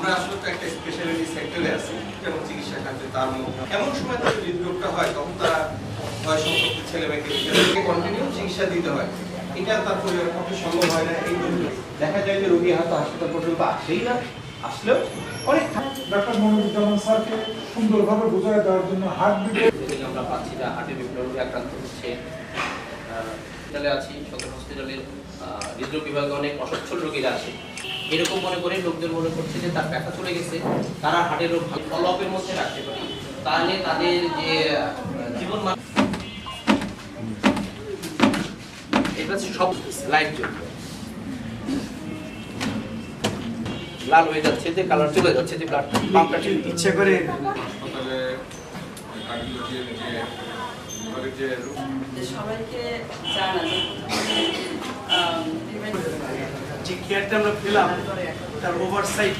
আমরা আসলে তো একটা স্পেশালিটি সেক্টরে আছি যেমন চিকিৎসা খাতে তার মধ্যে এমন সময় তাদের হৃদরোগটা হয় তখন তারা ভয় সম্পর্কে ছেলে মেয়েকে কন্টিনিউ চিকিৎসা দিতে হয়? এটা তার পরিবারের পক্ষে সম্ভব হয় না এই জন্য। দেখা যায় যে রোগী হয়তো হাসপাতাল পর্যন্ত আসেই না আসলেও অনেক ডাক্তার মোহাম্মদুজ্জামান স্যারকে সুন্দরভাবে বোঝায় দেওয়ার জন্য হার্ট বিটে আমরা পাচ্ছি যে হার্টের বিভিন্ন রোগে আক্রান্ত হচ্ছে। হসপিটালে আছি সদর হসপিটালে হৃদরোগ বিভাগে অনেক অসচ্ছল রোগীরা আছে। এরকম মনে করে লোকজন মনে করছে যে তার ব্যথা চলে গেছে তারা হার্টের রোগ ফলো আপের মধ্যে রাখতে পারি। তাহলে তাদের যে জীবন মান এটা হচ্ছে সব লাইট জ্বলবে লাল হয়ে যাচ্ছে যে কালার চলে যাচ্ছে যে ব্লাড পাম্পটা ঠিক ইচ্ছে করে হাসপাতালে যে বিভাগের যে যে সবাইকে যে কেয়ারটা আমরা পেলাম তার ওভারসাইট